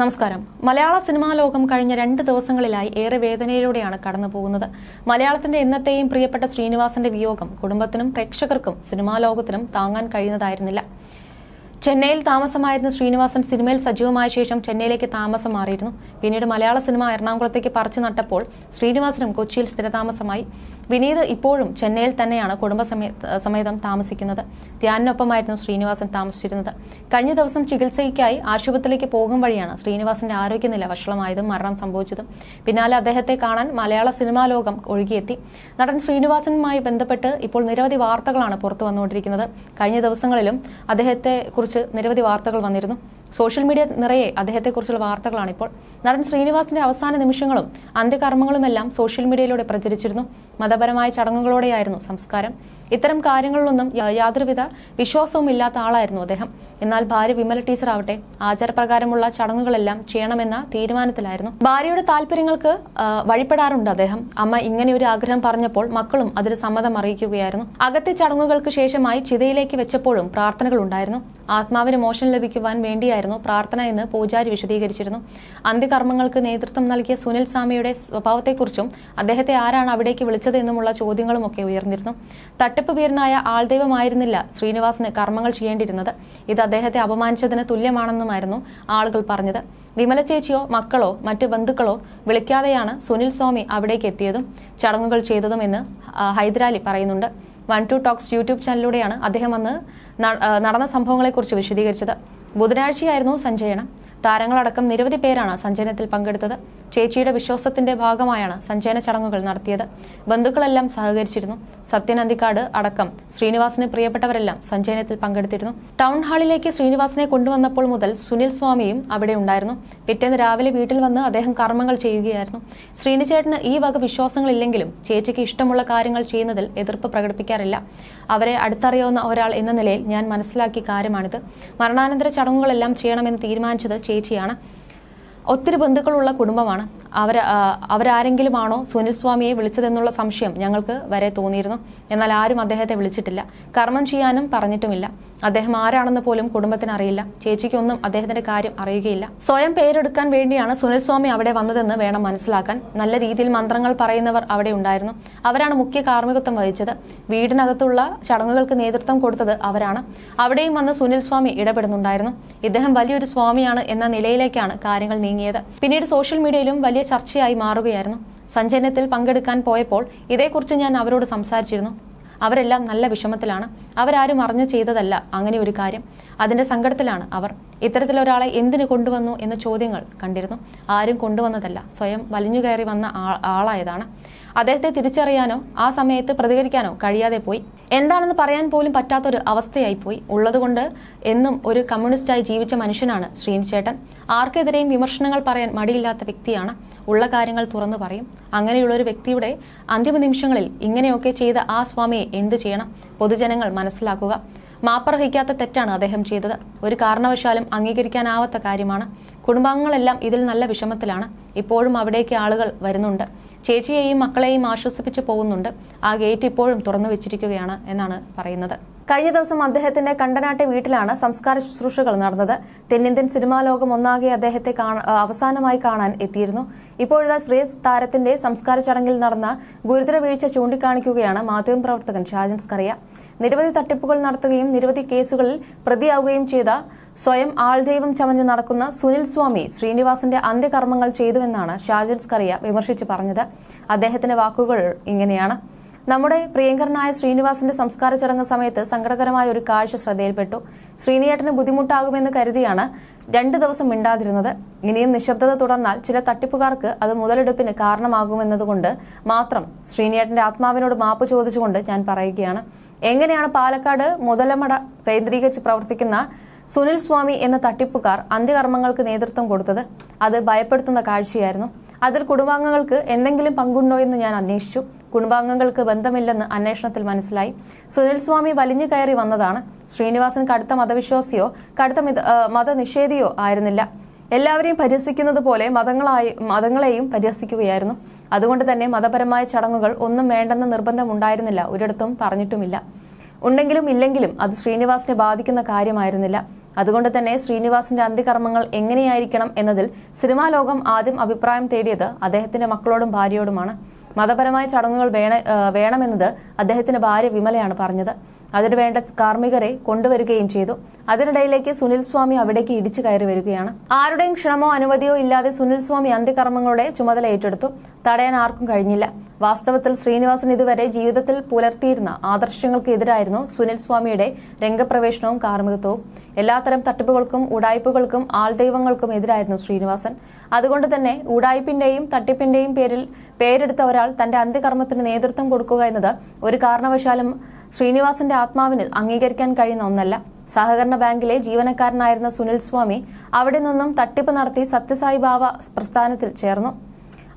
നമസ്കാരം. മലയാള സിനിമാ ലോകം കഴിഞ്ഞ രണ്ട് ദിവസങ്ങളിലായി ഏറെ വേദനയിലൂടെയാണ് കടന്നു പോകുന്നത് മലയാളത്തിന്റെ എന്നത്തെയും പ്രിയപ്പെട്ട ശ്രീനിവാസന്റെ വിയോഗം കുടുംബത്തിനും പ്രേക്ഷകർക്കും സിനിമാ ലോകത്തിനും താങ്ങാൻ കഴിയുന്നതായിരുന്നില്ല. ചെന്നൈയിൽ താമസമായിരുന്ന ശ്രീനിവാസൻ സിനിമയിൽ സജീവമായ ശേഷം ചെന്നൈയിലേക്ക് താമസം മാറിയിരുന്നു. പിന്നീട് മലയാള സിനിമ എറണാകുളത്തേക്ക് പറിച്ചു നട്ടപ്പോൾ ശ്രീനിവാസനും കൊച്ചിയിൽ സ്ഥിരതാമസമായി. വിനീത് ഇപ്പോഴും ചെന്നൈയിൽ തന്നെയാണ് കുടുംബസമേ സമേതം താമസിക്കുന്നത്. ധ്യാനിനൊപ്പമായിരുന്നു ശ്രീനിവാസൻ താമസിച്ചിരുന്നത്. കഴിഞ്ഞ ദിവസം ചികിത്സയ്ക്കായി ആശുപത്രിയിലേക്ക് പോകും വഴിയാണ് ശ്രീനിവാസന്റെ ആരോഗ്യനില വഷളമായതും മരണം സംഭവിച്ചതും. പിന്നാലെ അദ്ദേഹത്തെ കാണാൻ മലയാള സിനിമാ ലോകം ഒഴുകിയെത്തി. നടൻ ശ്രീനിവാസനുമായി ബന്ധപ്പെട്ട് ഇപ്പോൾ നിരവധി വാർത്തകളാണ് പുറത്തു വന്നുകൊണ്ടിരിക്കുന്നത് കഴിഞ്ഞ ദിവസങ്ങളിലും അദ്ദേഹത്തെ കുറിച്ച് നിരവധി വാർത്തകൾ വന്നിരുന്നു. സോഷ്യൽ മീഡിയ നിറയെ അദ്ദേഹത്തെക്കുറിച്ചുള്ള വാർത്തകളാണ് ഇപ്പോൾ. നടൻ ശ്രീനിവാസിന്റെ അവസാന നിമിഷങ്ങളും അന്ത്യകർമ്മങ്ങളുമെല്ലാം സോഷ്യൽ മീഡിയയിലൂടെ പ്രചരിച്ചിരുന്നു. മതപരമായ ചടങ്ങുകളോടെയായിരുന്നു സംസ്കാരം. ഇത്തരം കാര്യങ്ങളിലൊന്നും യാതൊരുവിധ വിശ്വാസവും ഇല്ലാത്ത ആളായിരുന്നു അദ്ദേഹം. എന്നാൽ ഭാര്യ വിമല ടീച്ചർ ആവട്ടെ ആചാരപ്രകാരമുള്ള ചടങ്ങുകളെല്ലാം ചെയ്യണമെന്ന തീരുമാനത്തിലായിരുന്നു. ഭാര്യയുടെ താല്പര്യങ്ങൾക്ക് വഴിപ്പെടാറുണ്ട് അദ്ദേഹം. അമ്മ ഇങ്ങനെ ഒരു ആഗ്രഹം പറഞ്ഞപ്പോൾ മക്കളും അതിന് സമ്മതം അറിയിക്കുകയായിരുന്നു. അകത്തെ ചടങ്ങുകൾക്ക് ശേഷമായി ചിതയിലേക്ക് വെച്ചപ്പോഴും പ്രാർത്ഥനകൾ ഉണ്ടായിരുന്നു. ആത്മാവിന് മോശം ലഭിക്കുവാൻ വേണ്ടിയായിരുന്നു പ്രാർത്ഥന എന്ന് പൂജാരി വിശദീകരിച്ചിരുന്നു. അന്ത്യകർമ്മങ്ങൾക്ക് നേതൃത്വം നൽകിയ സുനിൽ സ്വാമിയുടെ സ്വഭാവത്തെക്കുറിച്ചും അദ്ദേഹത്തെ ആരാണ് അവിടേക്ക് വിളിച്ചത് എന്നുമുള്ള ചോദ്യങ്ങളുമൊക്കെ ഉയർന്നിരുന്നു. തട്ടിപ്പ് വീരനായ ആൾദൈവമായിരുന്നില്ല ശ്രീനിവാസിന് കർമ്മങ്ങൾ ചെയ്യേണ്ടിയിരുന്നത്. ഇത് അദ്ദേഹത്തെ അപമാനിച്ചതിന് തുല്യമാണെന്നുമായിരുന്നു ആളുകൾ പറഞ്ഞത്. വിമല ചേച്ചിയോ മക്കളോ മറ്റ് ബന്ധുക്കളോ വിളിക്കാതെയാണ് സുനിൽ സ്വാമി അവിടേക്ക് എത്തിയതും ചടങ്ങുകൾ ചെയ്തതും എന്ന് ഹൈദരാലി പറയുന്നുണ്ട്. വൺ ടു ടോക്സ് യൂട്യൂബ് ചാനലിലൂടെയാണ് അദ്ദേഹം അന്ന് നടന്ന സംഭവങ്ങളെക്കുറിച്ച് വിശദീകരിച്ചത്. ബുധനാഴ്ചയായിരുന്നു സഞ്ചയനം. താരങ്ങളടക്കം നിരവധി പേരാണ് സഞ്ചയനത്തിൽ പങ്കെടുത്തത്. ചേച്ചിയുടെ വിശ്വാസത്തിന്റെ ഭാഗമായാണ് സഞ്ചയന ചടങ്ങുകൾ നടത്തിയത്. ബന്ധുക്കളെല്ലാം സഹകരിച്ചിരുന്നു. സത്യൻ അന്തിക്കാട് അടക്കം ശ്രീനിവാസിന് പ്രിയപ്പെട്ടവരെല്ലാം സഞ്ചയനത്തിൽ പങ്കെടുത്തിരുന്നു. ടൗൺ ഹാളിലേക്ക് ശ്രീനിവാസിനെ കൊണ്ടുവന്നപ്പോൾ മുതൽ സുനിൽ സ്വാമിയും അവിടെ ഉണ്ടായിരുന്നു. പിറ്റേന്ന് രാവിലെ വീട്ടിൽ വന്ന് അദ്ദേഹം കർമ്മങ്ങൾ ചെയ്യുകയായിരുന്നു. ശ്രീനിചേട്ടന് ഈ വക വിശ്വാസങ്ങളില്ലെങ്കിലും ചേച്ചിക്ക് ഇഷ്ടമുള്ള കാര്യങ്ങൾ ചെയ്യുന്നതിൽ എതിർപ്പ് പ്രകടിപ്പിക്കാറില്ല. അവരെ അടുത്തറിയാവുന്ന ഒരാൾ എന്ന നിലയിൽ ഞാൻ മനസ്സിലാക്കിയ കാര്യമാണിത്. മരണാനന്തര ചടങ്ങുകളെല്ലാം ചെയ്യണമെന്ന് തീരുമാനിച്ചത് ചേച്ചിയാണ്. ഒത്തിരി ബന്ധുക്കളുള്ള കുടുംബമാണ്. അവർ അവരാരെങ്കിലുമാണോ സുനിൽ സ്വാമിയെ വിളിച്ചതെന്നുള്ള സംശയം ഞങ്ങൾക്ക് വരെ തോന്നിയിരുന്നു. എന്നാൽ ആരും അദ്ദേഹത്തെ വിളിച്ചിട്ടില്ല. കർമ്മം ചെയ്യാനും പറഞ്ഞിട്ടുമില്ല. അദ്ദേഹം ആരാണെന്ന് പോലും കുടുംബത്തിന് അറിയില്ല. ചേച്ചിക്കൊന്നും അദ്ദേഹത്തിന്റെ കാര്യം അറിയുകയില്ല. സ്വയം പേരെടുക്കാൻ വേണ്ടിയാണ് സുനിൽ സ്വാമി അവിടെ വന്നതെന്ന് വേണം മനസ്സിലാക്കാൻ. നല്ല രീതിയിൽ മന്ത്രങ്ങൾ പറയുന്നവർ അവിടെ ഉണ്ടായിരുന്നു. അവരാണ് മുഖ്യ കാർമ്മികത്വം വഹിച്ചത്. വീടിനകത്തുള്ള ചടങ്ങുകൾക്ക് നേതൃത്വം കൊടുത്തത് അവരാണ്. അവിടെയും വന്ന് സുനിൽ സ്വാമി ഇടപെടുന്നുണ്ടായിരുന്നു. ഇദ്ദേഹം വലിയൊരു സ്വാമിയാണ് എന്ന നിലയിലേക്കാണ് കാര്യങ്ങൾ നീങ്ങിയത്. പിന്നീട് സോഷ്യൽ മീഡിയയിലും വലിയ ചർച്ചയായി മാറുകയായിരുന്നു. സഞ്ചയനത്തിൽ പങ്കെടുക്കാൻ പോയപ്പോൾ ഇതേക്കുറിച്ച് ഞാൻ അവരോട് സംസാരിച്ചിരുന്നു. അവരെല്ലാം നല്ല വിഷമത്തിലാണ്. അവരാരും അറിഞ്ഞു ചെയ്തതല്ല അങ്ങനെ ഒരു കാര്യം. അതിന്റെ സങ്കടത്തിലാണ് അവർ. ഇത്തരത്തിലൊരാളെ എന്തിനു കൊണ്ടുവന്നു എന്ന ചോദ്യങ്ങൾ കണ്ടിരുന്നു. ആരും കൊണ്ടുവന്നതല്ല. സ്വയം വലിഞ്ഞു കയറി വന്ന ആളായതാണ്. അദ്ദേഹത്തെ തിരിച്ചറിയാനോ ആ സമയത്ത് പ്രതികരിക്കാനോ കഴിയാതെ പോയി. എന്താണെന്ന് പറയാൻ പോലും പറ്റാത്തൊരു അവസ്ഥയായി പോയി. ഉള്ളതുകൊണ്ട് എന്നും ഒരു കമ്മ്യൂണിസ്റ്റായി ജീവിച്ച മനുഷ്യനാണ് ശ്രീനിച്ചേട്ടൻ. ആർക്കെതിരെയും വിമർശനങ്ങൾ പറയാൻ മടിയില്ലാത്ത വ്യക്തിയാണ്. ഉള്ള കാര്യങ്ങൾ തുറന്നു പറയും. അങ്ങനെയുള്ള ഒരു വ്യക്തിയുടെ അന്തിമ നിമിഷങ്ങളിൽ ഇങ്ങനെയൊക്കെ ചെയ്ത ആ സ്വാമിയെ എന്തു ചെയ്യണം? പൊതുജനങ്ങൾ മനസ്സിലാക്കുക. മാപ്പർഹിക്കാത്ത തെറ്റാണ് അദ്ദേഹം ചെയ്തത്. ഒരു കാരണവശാലും അംഗീകരിക്കാനാവാത്ത കാര്യമാണ്. കുടുംബാംഗങ്ങളെല്ലാം ഇതിൽ നല്ല വിഷമത്തിലാണ്. ഇപ്പോഴും അവിടേക്ക് ആളുകൾ വരുന്നുണ്ട്. ചേച്ചിയെയും മക്കളെയും ആശ്വസിപ്പിച്ച് പോകുന്നുണ്ട്. ആ ഗേറ്റ് ഇപ്പോഴും തുറന്നു വെച്ചിരിക്കുകയാണ് എന്നാണ് പറയുന്നത്. കഴിഞ്ഞ ദിവസം അദ്ദേഹത്തിന്റെ കണ്ടനാട്ടെ വീട്ടിലാണ് സംസ്കാര ശുശ്രൂഷകൾ നടന്നത്. തെന്നിന്ത്യൻ സിനിമാ ലോകം ഒന്നാകെ അദ്ദേഹത്തെ അവസാനമായി കാണാൻ എത്തിയിരുന്നു. ഇപ്പോഴത്തെ പ്രിയ താരത്തിന്റെ സംസ്കാര ചടങ്ങിൽ നടന്ന ഗുരുതര വീഴ്ച ചൂണ്ടിക്കാണിക്കുകയാണ് മാധ്യമപ്രവർത്തകൻ ഷാജൻ സ്കറിയ. നിരവധി തട്ടിപ്പുകൾ നടത്തുകയും നിരവധി കേസുകളിൽ പ്രതിയാവുകയും ചെയ്ത സ്വയം ആൾദൈവം ചമഞ്ഞു നടക്കുന്ന സുനിൽ സ്വാമി ശ്രീനിവാസന്റെ അന്ത്യകർമ്മങ്ങൾ ചെയ്തുവെന്നാണ് ഷാജൻ സ്കറിയ വിമർശിച്ചു പറഞ്ഞത്. അദ്ദേഹത്തിന്റെ വാക്കുകൾ ഇങ്ങനെയാണ്. നമ്മുടെ പ്രിയങ്കരനായ ശ്രീനിവാസിന്റെ സംസ്കാര ചടങ്ങ് സമയത്ത് സങ്കടകരമായ ഒരു കാഴ്ച ശ്രദ്ധയിൽപ്പെട്ടു. ശ്രീനിയേട്ടന് ബുദ്ധിമുട്ടാകുമെന്ന് കരുതിയാണ് രണ്ടു ദിവസം മിണ്ടാതിരുന്നത്. ഇനിയും നിശബ്ദത തുടർന്നാൽ ചില തട്ടിപ്പുകാർക്ക് അത് മുതലെടുപ്പിന് കാരണമാകുമെന്നതുകൊണ്ട് മാത്രം ശ്രീനിയേട്ടന്റെ ആത്മാവിനോട് മാപ്പ് ചോദിച്ചുകൊണ്ട് ഞാൻ പറയുകയാണ്. എങ്ങനെയാണ് പാലക്കാട് മുതലമട കേന്ദ്രീകരിച്ച് പ്രവർത്തിക്കുന്ന സുനിൽ സ്വാമി എന്ന തട്ടിപ്പുകാർ അന്ത്യകർമ്മങ്ങൾക്ക് നേതൃത്വം കൊടുത്തത് അത് ഭയപ്പെടുത്തുന്ന കാഴ്ചയായിരുന്നു. അതിൽ കുടുംബാംഗങ്ങൾക്ക് എന്തെങ്കിലും പങ്കുണ്ടോ എന്ന് ഞാൻ അന്വേഷിച്ചു. കുടുംബാംഗങ്ങൾക്ക് ബന്ധമില്ലെന്ന് അന്വേഷണത്തിൽ മനസ്സിലായി. സുനിൽ സ്വാമി വലിഞ്ഞു കയറി വന്നതാണ്. ശ്രീനിവാസൻ കടുത്ത മതവിശ്വാസിയോ കടുത്ത മതനിഷേധിയോ ആയിരുന്നില്ല. എല്ലാവരെയും പരിഹസിക്കുന്നത് പോലെ മതങ്ങളായി മതങ്ങളെയും പരിഹസിക്കുകയായിരുന്നു. അതുകൊണ്ട് തന്നെ മതപരമായ ചടങ്ങുകൾ ഒന്നും വേണ്ടെന്ന നിർബന്ധമുണ്ടായിരുന്നില്ല ഒരിടത്തും പറഞ്ഞിട്ടുമില്ല. ഉണ്ടെങ്കിലും ഇല്ലെങ്കിലും അത് ശ്രീനിവാസിനെ ബാധിക്കുന്ന കാര്യമായിരുന്നില്ല. അതുകൊണ്ട് തന്നെ ശ്രീനിവാസിന്റെ അന്ത്യകർമ്മങ്ങൾ എങ്ങനെയായിരിക്കണം എന്നതിൽ സിനിമാ ലോകം ആദ്യം അഭിപ്രായം തേടിയത് അദ്ദേഹത്തിന്റെ മക്കളോടും ഭാര്യയോടുമാണ്. മതപരമായ ചടങ്ങുകൾ വേണ വേണമെന്നത് അദ്ദേഹത്തിന്റെ ഭാര്യ വിമലയാണ് പറഞ്ഞത്. അതിനുവേണ്ട കാർമ്മികരെ കൊണ്ടുവരികയും ചെയ്തു. അതിനിടയിലേക്ക് സുനിൽ സ്വാമി അവിടേക്ക് ഇടിച്ചു കയറി വരികയാണ്. ആരുടെയും ക്ഷണമോ അനുമതിയോ ഇല്ലാതെ സുനിൽ സ്വാമി അന്ത്യകർമ്മങ്ങളുടെ ചുമതല ഏറ്റെടുത്തു. തടയാൻ ആർക്കും കഴിഞ്ഞില്ല. വാസ്തവത്തിൽ ശ്രീനിവാസൻ ഇതുവരെ ജീവിതത്തിൽ പുലർത്തിയിരുന്ന ആദർശങ്ങൾക്കെതിരായിരുന്നു സുനിൽ സ്വാമിയുടെ രംഗപ്രവേശനവും കാർമ്മികത്വവും. എല്ലാത്തരം തട്ടിപ്പുകൾക്കും ഉടായ്പകൾക്കും ആൾദൈവങ്ങൾക്കും എതിരായിരുന്നു ശ്രീനിവാസൻ. അതുകൊണ്ട് തന്നെ ഉടായ്പിന്റെയും തട്ടിപ്പിന്റെയും പേരിൽ പേരെടുത്ത ഒരാൾ തന്റെ അന്ത്യകർമ്മത്തിന് നേതൃത്വം കൊടുക്കുക എന്നത് ഒരു കാരണവശാലും ശ്രീനിവാസന്റെ ആത്മാവിന് അംഗീകരിക്കാൻ കഴിയുന്ന ഒന്നല്ല. സഹകരണ ബാങ്കിലെ ജീവനക്കാരനായിരുന്ന സുനിൽ സ്വാമി അവിടെ നിന്നും തട്ടിപ്പ് നടത്തി സത്യസായി ബാബ പ്രസ്ഥാനത്തിൽ ചേർന്നു.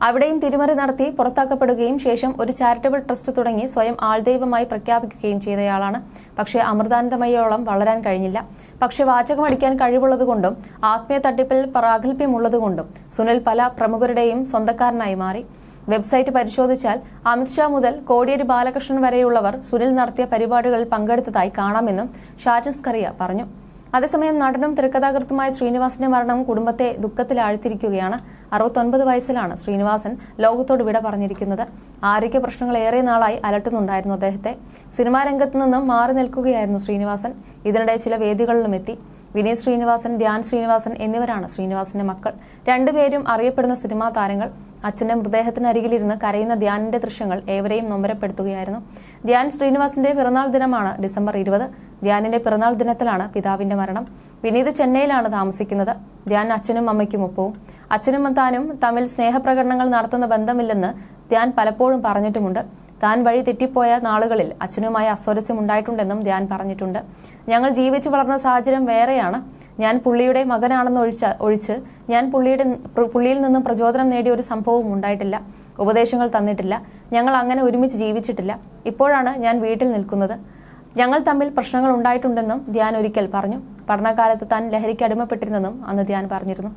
അവിടെയും തിരിമറി നടത്തി പുറത്താക്കപ്പെടുകയും ശേഷം ഒരു ചാരിറ്റബിൾ ട്രസ്റ്റ് തുടങ്ങി സ്വയം ആൾദൈവമായി പ്രഖ്യാപിക്കുകയും ചെയ്തയാളാണ്. പക്ഷേ അമൃതാനന്ദമയോളം വളരാൻ കഴിഞ്ഞില്ല. പക്ഷേ വാചകമടിക്കാൻ കഴിവുള്ളതുകൊണ്ടും ആത്മീയ തട്ടിപ്പിൽ പ്രാഗൽഭ്യമുള്ളതുകൊണ്ടും സുനിൽ പല പ്രമുഖരുടെയും സ്വന്തക്കാരനായി മാറി. വെബ്സൈറ്റ് പരിശോധിച്ചാൽ അമിത്ഷാ മുതൽ കോടിയേരി ബാലകൃഷ്ണൻ വരെയുള്ളവർ സുനിൽ നടത്തിയ പരിപാടികളിൽ പങ്കെടുത്തതായി കാണാമെന്നും ഷാജൻസ് കറിയ പറഞ്ഞു അതേസമയം നടനും തിരക്കഥാകൃത്തുമായ ശ്രീനിവാസിന്റെ മരണം കുടുംബത്തെ ദുഃഖത്തിലാഴ്ത്തിരിക്കുകയാണ് അറുപത്തൊൻപത് വയസ്സിലാണ് ശ്രീനിവാസൻ ലോകത്തോട് വിട പറഞ്ഞിരിക്കുന്നത്. ആരോഗ്യ പ്രശ്നങ്ങൾ ഏറെ നാളായി അലട്ടുന്നുണ്ടായിരുന്നു അദ്ദേഹത്തെ. സിനിമാ രംഗത്ത് നിന്നും മാറി നിൽക്കുകയായിരുന്നു ശ്രീനിവാസൻ. ഇതിനിടെ ചില വേദികളിലും എത്തി. വിനീത് ശ്രീനിവാസൻ ധ്യാൻ ശ്രീനിവാസൻ എന്നിവരാണ് ശ്രീനിവാസന്റെ മക്കൾ. രണ്ടുപേരും അറിയപ്പെടുന്ന സിനിമാ താരങ്ങൾ. അച്ഛന്റെ മൃതദേഹത്തിനരികിലിരുന്ന് കരയുന്ന ധ്യാനിന്റെ ദൃശ്യങ്ങൾ ഏവരെയും നൊമ്പരപ്പെടുത്തുകയായിരുന്നു. ധ്യാൻ ശ്രീനിവാസന്റെ പിറന്നാൾ ദിനമാണ് ഡിസംബർ ഇരുപത്. ധ്യാനിന്റെ പിറന്നാൾ ദിനത്തിലാണ് പിതാവിന്റെ മരണം. വിനീത് ചെന്നൈയിലാണ് താമസിക്കുന്നത്. ധ്യാൻ അച്ഛനും അമ്മയ്ക്കും ഒപ്പവും. അച്ഛനും താനും തമ്മിൽ സ്നേഹപ്രകടനങ്ങൾ നടത്തുന്ന ബന്ധമില്ലെന്ന് ധ്യാൻ പലപ്പോഴും പറഞ്ഞിട്ടുമുണ്ട്. താൻ വഴി തെറ്റിപ്പോയ നാളുകളിൽ അച്ഛനുമായി അസ്വരസ്യം ഉണ്ടായിട്ടുണ്ടെന്നും ധ്യാൻ പറഞ്ഞിട്ടുണ്ട്. ഞങ്ങൾ ജീവിച്ചു വളർന്ന സാഹചര്യം വേറെയാണ്. ഞാൻ പുള്ളിയുടെ മകനാണെന്ന് ഒഴിച്ച ഒഴിച്ച് ഞാൻ പുള്ളിയുടെ പുള്ളിയിൽ നിന്നും പ്രചോദനം നേടിയ ഒരു സംഭവവും ഉണ്ടായിട്ടില്ല. ഉപദേശങ്ങൾ തന്നിട്ടില്ല. ഞങ്ങൾ അങ്ങനെ ഒരുമിച്ച് ജീവിച്ചിട്ടില്ല. ഇപ്പോഴാണ് ഞാൻ വീട്ടിൽ നിൽക്കുന്നത്. ഞങ്ങൾ തമ്മിൽ പ്രശ്നങ്ങൾ ഉണ്ടായിട്ടുണ്ടെന്നും ധ്യാൻ ഒരിക്കൽ പറഞ്ഞു. പഠനകാലത്ത് താൻ ലഹരിക്ക് അടിമപ്പെട്ടിരുന്നെന്നും അന്ന് ധ്യാൻ പറഞ്ഞിരുന്നു.